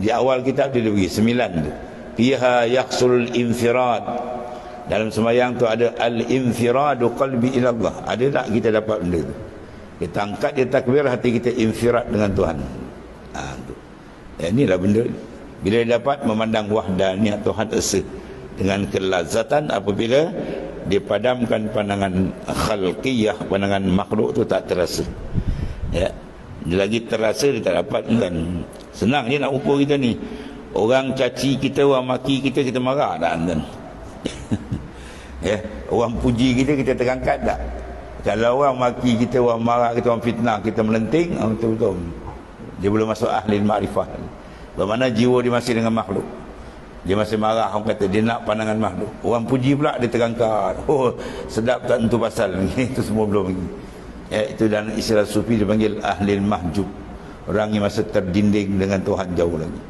di awal kitab dia bagi sembilan tu. Fiha yahsul infirad. Dalam semayang tu ada al-infiradu qalbi ila Allah. Ada tak kita dapat benda tu? Kita angkat dia takbir hati kita infirad dengan Tuhan. Ha, tu. Ya, inilah benda bila dia dapat memandang wahdaniat Tuhan esa. Dengan kelazatan apabila dipadamkan pandangan khalqiyah pandangan makhluk tu tak terasa. Ya. Dia lagi terasa dia tak dapat kan senang dia nak ukur kita ni. Orang caci kita orang maki kita kita marah tak ya orang puji kita kita terangkat tak kalau orang maki kita orang marah kita orang fitnah kita melenting ah, betul-betul. Dia belum masuk ahli makrifah bagaimana jiwa dia masih dengan makhluk. Dia masih marah orang kata dia nak pandangan makhluk. Orang puji pula dia terangkat. Oh sedap tak tentu pasal itu semua belum ya, itu dan istilah sufi dipanggil ahli mahjub orang yang masa terdinding dengan Tuhan jauh lagi